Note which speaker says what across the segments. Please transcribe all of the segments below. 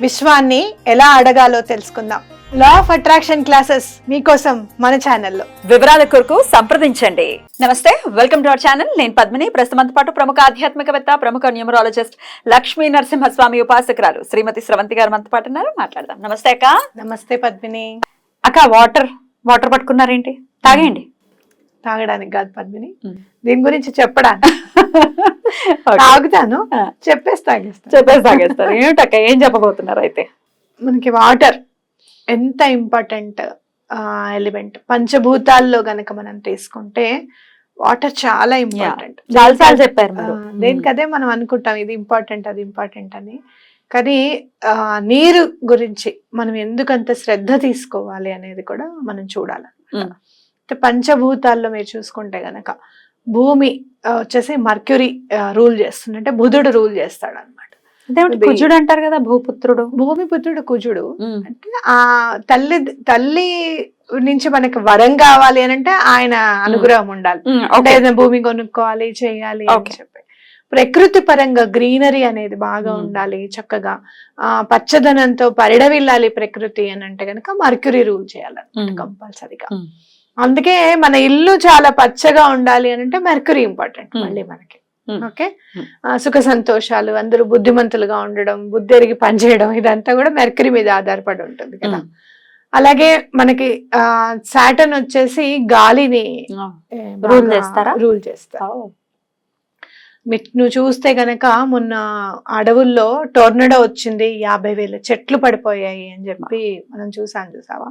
Speaker 1: విశ్వాన్ని ఎలా అడగాలో తెలుసుకుందాం. లా ఆఫ్ అట్రాక్షన్ క్లాసెస్ మీకోసం మన ఛానల్లో
Speaker 2: వివరాల కొరకు సంప్రదించండి. నమస్తే వెల్కమ్ టు అవర్ ఛానల్ నేను పద్మిని. ప్రస్తుతంతో పాటు ప్రముఖ ఆధ్యాత్మికవేత్త ప్రముఖ న్యూమరాలజిస్ట్ లక్ష్మీ నరసింహస్వామి ఉపాసకురాలు శ్రీమతి స్రవంతి గారు మనతో పాటు ఉన్నారు. మాట్లాడదాం. నమస్తే అక్క.
Speaker 1: నమస్తే పద్మిని.
Speaker 2: అక్క వాటర్ వాటర్ పట్టుకున్నారేంటి? తాగేయండి.
Speaker 1: తాగడానికి కాదు పద్మిని. దీని గురించి చెప్పడానికి. తాగుతాను. చెప్పేసి తాగేస్తాను.
Speaker 2: చెప్పేసి తాగేస్తారు ఏమిటక్క ఏం చెప్పబోతున్నారు అయితే?
Speaker 1: మనకి వాటర్ ఎంత ఇంపార్టెంట్ ఎలిమెంట్? పంచభూతాల్లో గనక మనం తీసుకుంటే వాటర్ చాలా ఇంపార్టెంట్.
Speaker 2: చాలా సార్లు చెప్పారు
Speaker 1: దేనికదే మనం అనుకుంటాం ఇది ఇంపార్టెంట్ అది ఇంపార్టెంట్ అని. కానీ నీరు గురించి మనం ఎందుకంత శ్రద్ధ తీసుకోవాలి అనేది కూడా మనం చూడాలి. అంటే పంచభూతాల్లో మీరు చూసుకుంటే గనక భూమి వచ్చేసి మర్క్యూరీ రూల్ చేస్తుంది అంటే బుధుడు రూల్ చేస్తాడు అనమాట
Speaker 2: కుజుడు అంటారు కదా భూపుత్రుడు
Speaker 1: భూమి పుత్రుడు కుజుడు అంటే ఆ తల్లి తల్లి నుంచి మనకి వరం కావాలి అని అంటే ఆయన అనుగ్రహం ఉండాలి అంటే. ఏదైనా భూమి కొనుక్కోవాలి చేయాలి అని. చెప్పి ప్రకృతి పరంగా గ్రీనరీ అనేది బాగా. ఉండాలి చక్కగా ఆ పచ్చదనంతో పరిడవిల్లాలి ప్రకృతి అని అంటే కనుక మర్క్యూరీ రూల్
Speaker 2: Hmm.
Speaker 1: కంపల్సరిగా. అందుకే మన ఇల్లు చాలా పచ్చగా ఉండాలి అని అంటే మెర్క్యూరీ ఇంపార్టెంట్
Speaker 2: Hmm.
Speaker 1: మళ్ళీ మనకి
Speaker 2: Hmm.
Speaker 1: Okay
Speaker 2: Hmm.
Speaker 1: సుఖ సంతోషాలు అందరూ బుద్ధిమంతులుగా ఉండడం బుద్ధి ఎరిగి పనిచేయడం ఇదంతా కూడా మెర్క్యూరీ మీద ఆధారపడి ఉంటుంది కదా అలాగే మనకి ఆ సాటర్న్ వచ్చేసి గాలిని
Speaker 2: Rule చేస్తారా?
Speaker 1: రూల్ చేస్తా
Speaker 2: ఓ,
Speaker 1: మీ- నువ్వు చూస్తే గనక మొన్న అడవుల్లో టోర్నడో వచ్చింది యాభై వేల చెట్లు పడిపోయాయి అని చెప్పి మనం చూసాం చూసావా?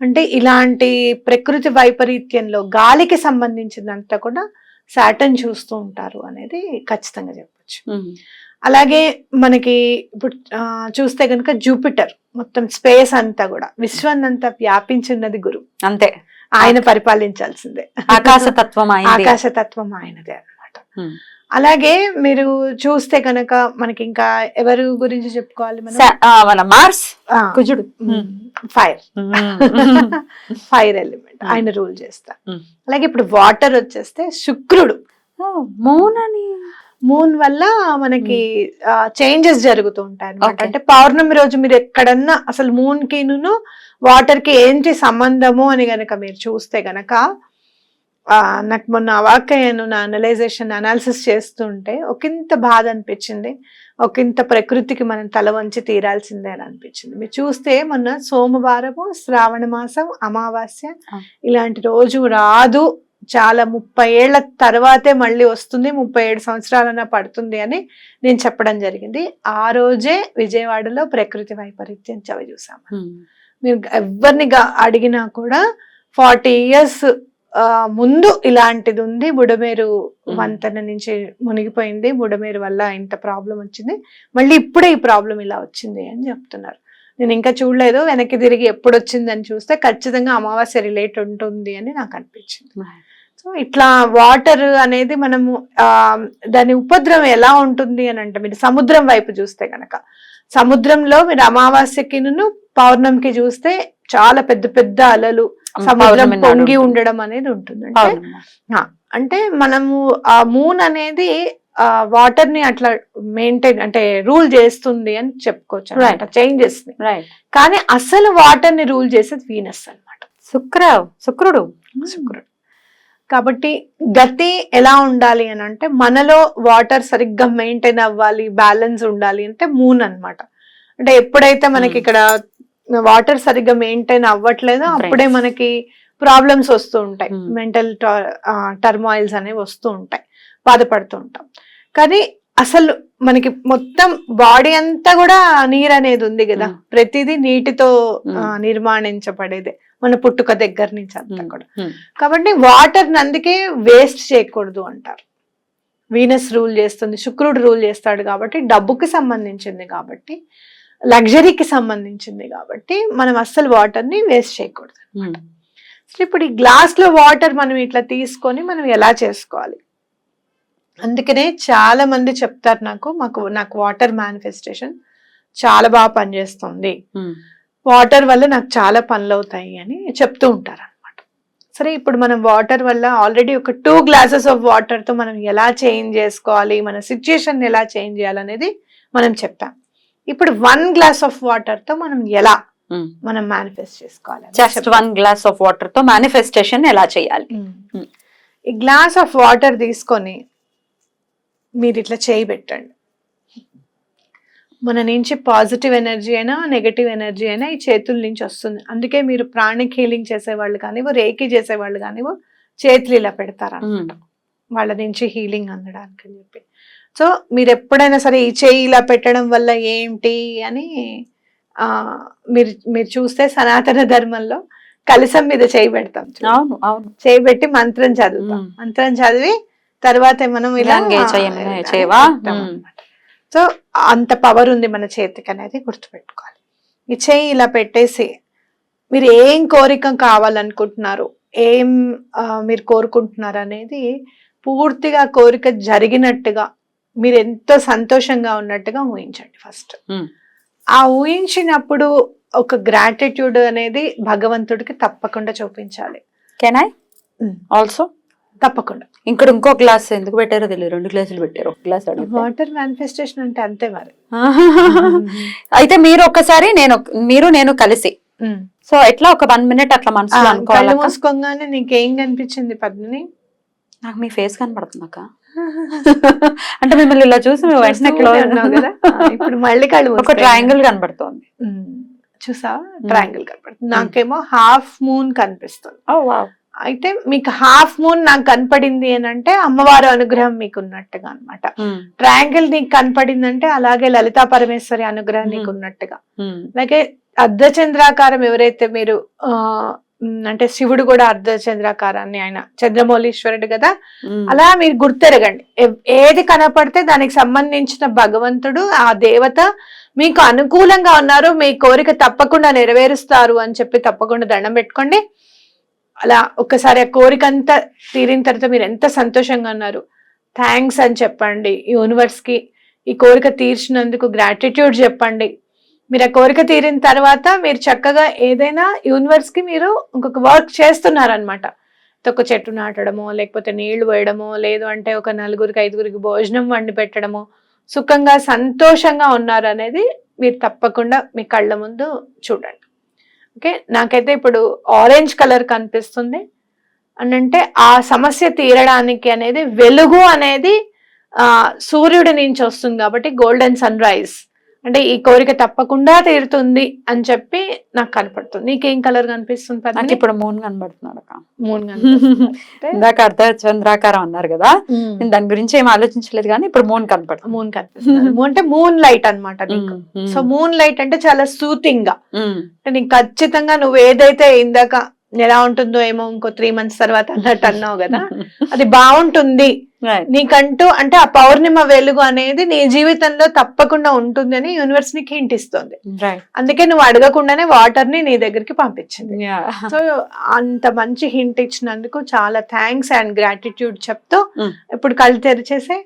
Speaker 1: అంటే ఇలాంటి ప్రకృతి వైపరీత్యంలో గాలికి సంబంధించినంత కూడా సాటర్న్ చూస్తూ ఉంటారు అనేది ఖచ్చితంగా చెప్పొచ్చు. అలాగే మనకి ఇప్పుడు చూస్తే కనుక జూపిటర్ మొత్తం స్పేస్ అంతా కూడా విశ్వాన్నంతా వ్యాపించున్నది గురు.
Speaker 2: అంతే.
Speaker 1: ఆయన పరిపాలించాల్సిందే.
Speaker 2: ఆకాశ తత్వం అయింది
Speaker 1: ఆకాశతత్వం ఆయనదే అన్నమాట.
Speaker 2: ఉమ్.
Speaker 1: అలాగే మీరు చూస్తే కనుక మనకి ఇంకా ఎవరు గురించి చెప్పుకోవాలి మనం?
Speaker 2: మార్స్ కుజుడు
Speaker 1: ఫైర్ ఫైర్ ఎలిమెంట్
Speaker 2: Hmm.
Speaker 1: ఆయన రూల్ చేస్తా.
Speaker 2: Hmm.
Speaker 1: అలాగే ఇప్పుడు వాటర్ వచ్చేస్తే శుక్రుడు.
Speaker 2: మూన్ అని?
Speaker 1: మూన్ వల్ల మనకి చేంజెస్ జరుగుతూ ఉంటాయి అనమాట. అంటే పౌర్ణమి రోజు మీరు ఎక్కడన్నా అసలు మూన్కి వాటర్కి ఏంటి సంబంధము అని గనక మీరు చూస్తే గనక నాకు మొన్న అవాక్కయ్యాను నా అనలైజేషన్ అనాలిసిస్ చేస్తుంటే ఒకంత బాధ అనిపించింది. ఒకంత ప్రకృతికి మనం తల వంచి తీరాల్సిందే అని అనిపించింది. మీరు చూస్తే మొన్న సోమవారము శ్రావణ మాసం అమావాస్య. ఇలాంటి రోజు రాదు. చాలా ముప్పై ఏళ్ళ తర్వాతే మళ్ళీ వస్తుంది. ముప్పై ఏడు సంవత్సరాలన్నా పడుతుంది అని నేను చెప్పడం జరిగింది. ఆ రోజే విజయవాడలో ప్రకృతి వైపరీత్యం చవి చూసాం
Speaker 2: ఉమ్,
Speaker 1: మీరు ఎవరిని అడిగినా కూడా ఫార్టీ ఇయర్స్ ముందు ఇలాంటిది ఉంది బుడమేరు. వంతెన నుంచి మునిగిపోయింది. బుడమేరు వల్ల ఇంత ప్రాబ్లం వచ్చింది. మళ్ళీ ఇప్పుడే ఈ ప్రాబ్లం ఇలా వచ్చింది అని చెప్తున్నారు. నేను ఇంకా చూడలేదు. వెనక్కి తిరిగి ఎప్పుడు వచ్చింది అని చూస్తే ఖచ్చితంగా అమావాస్య రిలేట్ ఉంటుంది అని నాకు అనిపించింది. సో ఇట్లా వాటర్ అనేది మనము ఆ దాని ఉపద్రవం ఎలా ఉంటుంది అని అంటే మీరు సముద్రం వైపు చూస్తే గనక. సముద్రంలో మీరు అమావాస్యకిను పౌర్ణమికి చూస్తే చాలా పెద్ద పెద్ద అలలు సముద్రం పొంగి. ఉండడం అనేది ఉంటుంది. అంటే. అంటే మనము ఆ మూన్ అనేది ఆ వాటర్ని అట్లా మెయింటైన్ అంటే రూల్ చేస్తుంది అని చెప్పుకోవచ్చు అనమాట చేంజెస్ని.
Speaker 2: రైట్
Speaker 1: కానీ అసలు వాటర్ని రూల్ చేసేది వీనస్ అన్నమాట.
Speaker 2: శుక్ర శుక్రుడు.
Speaker 1: శుక్రుడు. కాబట్టి గతి ఎలా ఉండాలి అని అంటే మనలో వాటర్ సరిగ్గా మెయింటైన్ అవ్వాలి బ్యాలెన్స్ ఉండాలి అంటే మూన్ అన్నమాట. అంటే ఎప్పుడైతే మనకి
Speaker 2: Hmm.
Speaker 1: ఇక్కడ వాటర్ సరిగ్గా మెయింటైన్ అవ్వట్లేదో. అప్పుడే మనకి ప్రాబ్లమ్స్ వస్తూ ఉంటాయి.
Speaker 2: Hmm.
Speaker 1: మెంటల్ టర్మాయిల్స్ అనేవి వస్తూ ఉంటాయి. బాధపడుతూ ఉంటాం. కానీ అసలు మనకి మొత్తం బాడీ అంతా కూడా నీరు అనేది ఉంది కదా.
Speaker 2: Hmm.
Speaker 1: ప్రతిదీ నీటితో
Speaker 2: Hmm.
Speaker 1: నిర్మాణించబడేదే. మన పుట్టుక దగ్గర నుంచి అంతా కూడా. కాబట్టి వాటర్ అందుకే వేస్ట్ చేయకూడదు అంటారు. వీనస్ రూల్ చేస్తుంది శుక్రుడు రూల్ చేస్తాడు కాబట్టి డబ్బుకి సంబంధించింది కాబట్టి లగ్జరీకి సంబంధించింది కాబట్టి మనం అస్సలు వాటర్ని వేస్ట్ చేయకూడదు.
Speaker 2: ఉమ్.
Speaker 1: సో ఇప్పుడు ఈ గ్లాస్లో వాటర్ మనం ఇట్లా తీసుకొని మనం ఎలా చేసుకోవాలి? అందుకనే చాలా మంది చెప్తారు నాకు మాకు నాకు వాటర్ మేనిఫెస్టేషన్ చాలా బాగా పనిచేస్తుంది.
Speaker 2: ఉమ్.
Speaker 1: వాటర్ వల్ల నాకు చాలా పనులు అవుతాయి అని చెప్తూ ఉంటారు అనమాట సరే ఇప్పుడు మనం వాటర్ వల్ల ఆల్రెడీ ఒక టూ గ్లాసెస్ ఆఫ్ వాటర్తో మనం ఎలా చేంజ్ చేసుకోవాలి? మన సిచ్యుయేషన్ ఎలా చేంజ్ చేయాలనేది మనం చెప్పాం. ఇప్పుడు వన్ గ్లాస్ ఆఫ్ వాటర్తో మనం ఎలా
Speaker 2: ఉమ్.
Speaker 1: మనం మేనిఫెస్ట్ చేసుకోవాలి
Speaker 2: జస్ట్. వన్ గ్లాస్ ఆఫ్ వాటర్తో మేనిఫెస్టేషన్ ఎలా చేయాలి
Speaker 1: మ్మ్. ఈ గ్లాస్ ఆఫ్ వాటర్ తీసుకొని మీరు ఇట్లా చేయి పెట్టండి మన నుంచి పాజిటివ్ ఎనర్జీ అయినా నెగటివ్ ఎనర్జీ అయినా ఈ చేతుల నుంచి వస్తుంది అందుకే మీరు ప్రాణిక్ హీలింగ్ చేసేవాళ్ళు కానివ్వు రేకి చేసేవాళ్ళు కానివ్వు చేతులు ఇలా పెడతారు. వాళ్ళ నుంచి హీలింగ్ అందడానికి అని చెప్పి సో మీరు ఎప్పుడైనా సరే ఈ చేయి ఇలా పెట్టడం వల్ల ఏంటి అని ఆ మీరు మీరు చూస్తే సనాతన ధర్మంలో కలసం మీద చేయి పెడతాం.
Speaker 2: అవును అవును
Speaker 1: చేయి పెట్టి మంత్రం చదువుతాం. మంత్రం చదివి తర్వాత మనం ఇలా. సో అంత పవర్ ఉంది మన చేతికి అనేది గుర్తుపెట్టుకోవాలి ఈ చేయి ఇలా పెట్టేసి మీరు ఏం కోరిక కావాలనుకుంటున్నారు ఏం మీరు కోరుకుంటున్నారు అనేది పూర్తిగా కోరిక జరిగినట్టుగా మీరు ఎంతో సంతోషంగా ఉన్నట్టుగా ఊహించండి ఫస్ట్. ఆ ఊహించినప్పుడు ఒక గ్రాటిట్యూడ్ అనేది భగవంతుడికి తప్పకుండా చూపించాలి.
Speaker 2: Can I. ఆల్సో
Speaker 1: తప్పకుండా.
Speaker 2: ఇక్కడ ఇంకో గ్లాస్ ఎందుకు పెట్టారో తెలియదు రెండు గ్లాసులు పెట్టారు. ఒక గ్లాస్.
Speaker 1: వాటర్ మేనిఫెస్టేషన్ అంటే అంతే మరి.
Speaker 2: అయితే మీరు ఒక్కసారి నేను మీరు నేను కలిసి. సో ఎట్లా ఒక వన్ మినిట్ అట్లా మనసులో అనుకోవాలి
Speaker 1: మూసుకోగానే నీకేం కనిపించింది పద్మిని?
Speaker 2: నాకు మీ ఫేస్ కనపడుతుంది అక్క అంటే మిమ్మల్ని ఇలా చూసి మేము వెంటనే క్లోజ్
Speaker 1: కదా? ఇప్పుడు మళ్ళీ కళ్ళు
Speaker 2: ఒక. ట్రయాంగిల్ కనబడుతోంది.
Speaker 1: చూసావా? ట్రయాంగిల్ కనపడుతుంది. నాకేమో హాఫ్ మూన్ కనిపిస్తుంది.
Speaker 2: వావ్
Speaker 1: అయితే మీకు హాఫ్ మూన్ నాకు కనపడింది అని అంటే అమ్మవారి అనుగ్రహం మీకు ఉన్నట్టుగా అన్నమాట. ట్రయాంగిల్ నీకు కనపడిందంటే అలాగే లలితా పరమేశ్వరి అనుగ్రహం నీకు. ఉన్నట్టుగా. అలాగే అర్ధచంద్రాకారం ఎవరైతే మీరు అంటే శివుడు కూడా అర్ధచంద్రాకారాన్ని ఆయన చంద్రమౌళీశ్వరుడు కదా. అలా మీరు గుర్తెరగండి. ఏది కనపడితే దానికి సంబంధించిన భగవంతుడు ఆ దేవత మీకు అనుకూలంగా ఉన్నారు మీ కోరిక తప్పకుండా నెరవేరుస్తారు అని చెప్పి తప్పకుండా దండం పెట్టుకోండి. అలా ఒక్కసారి ఆ కోరిక అంతా తీరిన తర్వాత మీరు ఎంత సంతోషంగా ఉన్నారు. థ్యాంక్స్ అని చెప్పండి యూనివర్స్కి. ఈ కోరిక తీర్చినందుకు గ్రాటిట్యూడ్ చెప్పండి. మీరు ఆ కోరిక తీరిన తర్వాత మీరు చక్కగా ఏదైనా యూనివర్స్కి మీరు ఇంకొక వర్క్ చేస్తున్నారనమాట ఒక చెట్టు నాటడమో లేకపోతే నీళ్ళు పోయడమో లేదు అంటే ఒక నలుగురికి ఐదుగురికి భోజనం వండి పెట్టడమో సుఖంగా సంతోషంగా ఉన్నారు అనేది మీరు తప్పకుండా మీ కళ్ళ ముందు చూడండి. ఓకే? నాకైతే ఇప్పుడు ఆరెంజ్ కలర్ కనిపిస్తుంది. అని అంటే ఆ సమస్య తీరడానికి అనేది వెలుగు అనేది సూర్యుడి నుంచి వస్తుంది కాబట్టి గోల్డెన్ సన్ రైజ్ అంటే ఈ కోరిక తప్పకుండా తీరుతుంది అని చెప్పి నాకు కనపడుతుంది నీకేం కలర్ కనిపిస్తుంది
Speaker 2: నాకు? ఇప్పుడు మూన్ కనబడుతున్నాడు అక్క
Speaker 1: మూన్
Speaker 2: ఇందాక అర్ధ చంద్రాకారం అన్నారు కదా
Speaker 1: మ్మ్.
Speaker 2: నేను దాని గురించి ఏం ఆలోచించలేదు కానీ ఇప్పుడు మూన్ కనపడుతుంది
Speaker 1: మూన్ కనిపిస్తుంది మూన్ అంటే మూన్ లైట్ నీకు
Speaker 2: మ్మ్.
Speaker 1: సో మూన్ లైట్ అంటే చాలా సూతింగ్గా
Speaker 2: మ్మ్.
Speaker 1: అంటే నీకు ఖచ్చితంగా నువ్వు ఏదైతే ఇందాక ఎలా ఉంటుందో ఏమో ఇంకో త్రీ మంత్స్ తర్వాత అన్నట్టు అన్నావు కదా అది బాగుంటుంది. నీకంటూ అంటే ఆ పౌర్ణిమ వెలుగు అనేది నీ జీవితంలో తప్పకుండా ఉంటుంది అని యూనివర్స్ నీకు హింట్ ఇస్తుంది. అందుకే నువ్వు అడగకుండానే వాటర్ని నీ దగ్గరికి పంపించింది. సో అంత మంచి హింట్ ఇచ్చినందుకు చాలా థ్యాంక్స్ అండ్ గ్రాటిట్యూడ్ చెప్తూ
Speaker 2: Mm.
Speaker 1: ఇప్పుడు కళ్ళు తెరిచేసి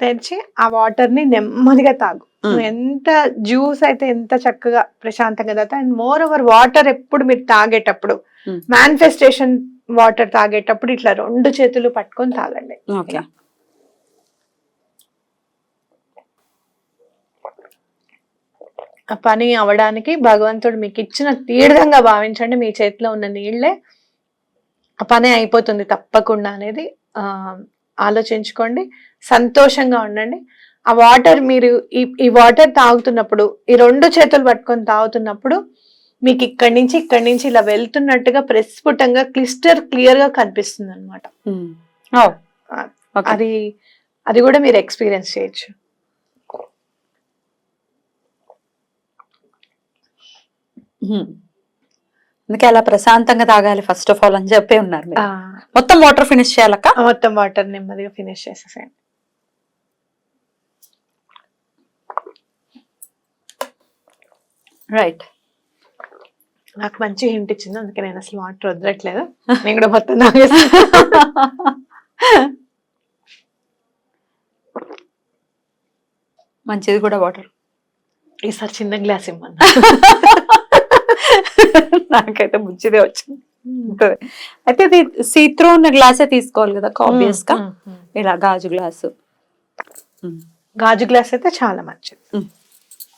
Speaker 1: తెరిచి ఆ వాటర్ని నెమ్మదిగా తాగు
Speaker 2: Mm.
Speaker 1: నువ్వు ఎంత జ్యూస్ అయితే ఎంత చక్కగా ప్రశాంతంగా తాగుతావు అండ్ మోర్ ఓవర్ వాటర్ ఎప్పుడు మీరు తాగేటప్పుడు. మేనిఫెస్టేషన్ వాటర్ తాగేటప్పుడు ఇట్లా రెండు చేతులు పట్టుకొని తాగండి. ఆ పని అవడానికి భగవంతుడు మీకు ఇచ్చిన తీర్థంగా భావించండి. మీ చేతిలో ఉన్న నీళ్ళే ఆ పని అయిపోతుంది తప్పకుండా అనేది ఆలోచించుకోండి. సంతోషంగా ఉండండి. ఆ వాటర్ మీరు ఈ ఈ వాటర్ తాగుతున్నప్పుడు ఈ రెండు చేతులు పట్టుకొని తాగుతున్నప్పుడు మీకు ఇక్కడి నుంచి ఇక్కడి నుంచి ఇలా వెళ్తున్నట్టుగా ప్రస్ఫుటంగా క్లిస్టర్ క్లియర్గా కనిపిస్తుంది అనమాట
Speaker 2: hmm. oh.
Speaker 1: అది అది కూడా మీరు ఎక్స్పీరియన్స్ చేయొచ్చు.
Speaker 2: Hmm. అందుకే అలా ప్రశాంతంగా తాగాలి ఫస్ట్ ఆఫ్ ఆల్ అని చెప్పి ఉన్నారు మొత్తం వాటర్ ఫినిష్ చేయాలక్క?
Speaker 1: మొత్తం వాటర్ నెమ్మదిగా ఫినిష్ చేసేసాను
Speaker 2: రైట్
Speaker 1: నాకు మంచి హింట్ ఇచ్చింది అందుకే నేను అసలు వాటర్ వదలట్లేదు. నేను కూడా మొత్తం
Speaker 2: మంచిది కూడా వాటర్
Speaker 1: ఈసారి చిన్న గ్లాస్ ఇమ్మన్నా.
Speaker 2: నాకైతే మంచిదే వచ్చింది. అయితే ఇది సీత్రో ఉన్న గ్లాసే తీసుకోవాలి కదా
Speaker 1: ఆబ్వియస్గా.
Speaker 2: ఇలా గాజు గ్లాసు
Speaker 1: గాజు గ్లాస్ అయితే చాలా మంచిది.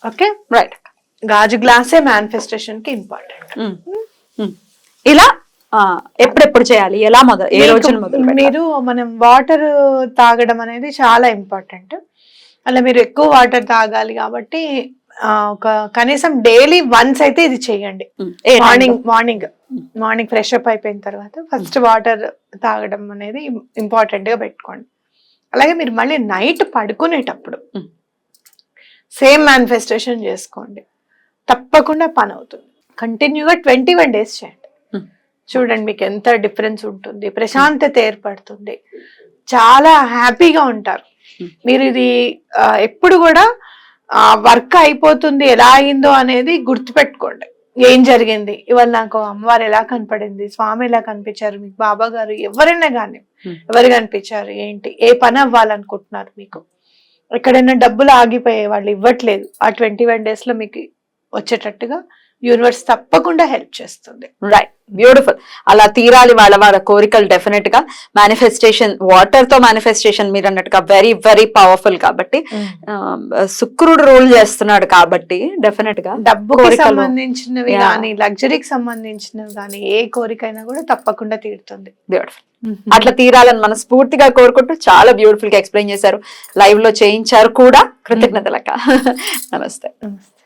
Speaker 1: ఓకే
Speaker 2: రైట్
Speaker 1: గాజు గ్లాసే మేనిఫెస్టేషన్కి ఇంపార్టెంట్
Speaker 2: ఇలా ఆ, ఎప్పుడెప్పుడు చేయాలి? ఎలా మొదలు ఏ రోజున మొదలు పెట్టాలి?
Speaker 1: మీరు మనం వాటర్ తాగడం అనేది చాలా ఇంపార్టెంట్ అలా మీరు ఎక్కువ వాటర్ తాగాలి కాబట్టి ఒక కనీసం డైలీ వన్స్ అయితే ఇది చేయండి. Morning? Morning. Morning fresh up అయిపోయిన తర్వాత ఫస్ట్ వాటర్ తాగడం అనేది ఇంపార్టెంట్గా పెట్టుకోండి. అలాగే మీరు మళ్ళీ నైట్ పడుకునేటప్పుడు. సేమ్ మేనిఫెస్టేషన్ చేసుకోండి. తప్పకుండా పని అవుతుంది కంటిన్యూగా ట్వంటీ వన్ డేస్ చేయండి.
Speaker 2: Mm.
Speaker 1: చూడండి మీకు ఎంత డిఫరెన్స్ ఉంటుంది ప్రశాంతత ఏర్పడుతుంది. చాలా హ్యాపీగా ఉంటారు.
Speaker 2: Mm.
Speaker 1: మీరు ఇది ఎప్పుడు కూడా వర్క్ అయిపోతుంది ఎలా అయిందో అనేది గుర్తుపెట్టుకోండి. ఏం జరిగింది? ఇవాళ నాకు అమ్మవారు ఎలా కనపడింది? స్వామి ఎలా కనిపించారు? మీకు బాబా గారు ఎవరైనా కానీ
Speaker 2: Hmm.
Speaker 1: ఎవరు కనిపించారు? ఏంటి? ఏ పని అవ్వాలనుకుంటున్నారు మీకు? ఎక్కడైనా డబ్బులు ఆగిపోయే వాళ్ళు ఇవ్వట్లేదు. ఆ ట్వంటీ వన్ డేస్లో మీకు వచ్చేటట్టుగా యూనివర్స్ తప్పకుండా హెల్ప్ చేస్తుంది.
Speaker 2: రైట్ బ్యూటిఫుల్ అలా తీరాలి వాళ్ళ వాళ్ళ కోరికలు డెఫినెట్గా. మేనిఫెస్టేషన్ వాటర్తో మేనిఫెస్టేషన్ మీరు అన్నట్టుగా వెరీ వెరీ పవర్ఫుల్ కాబట్టి ఆ, శుక్రుడు రూల్ చేస్తున్నాడు కాబట్టి డెఫినెట్గా
Speaker 1: డబ్బుకి. సంబంధించినవి. కానీ లగ్జరీకి సంబంధించినవి కానీ ఏ కోరికైనా కూడా తప్పకుండా తీరుతుంది.
Speaker 2: బ్యూటిఫుల్ అట్లా తీరాలని మనస్ఫూర్తిగా కోరుకుంటూ చాలా బ్యూటిఫుల్గా ఎక్స్ప్లెయిన్ చేశారు. లైవ్లో చేయించారు కూడా. కృతజ్ఞతలక నమస్తే.
Speaker 1: నమస్తే.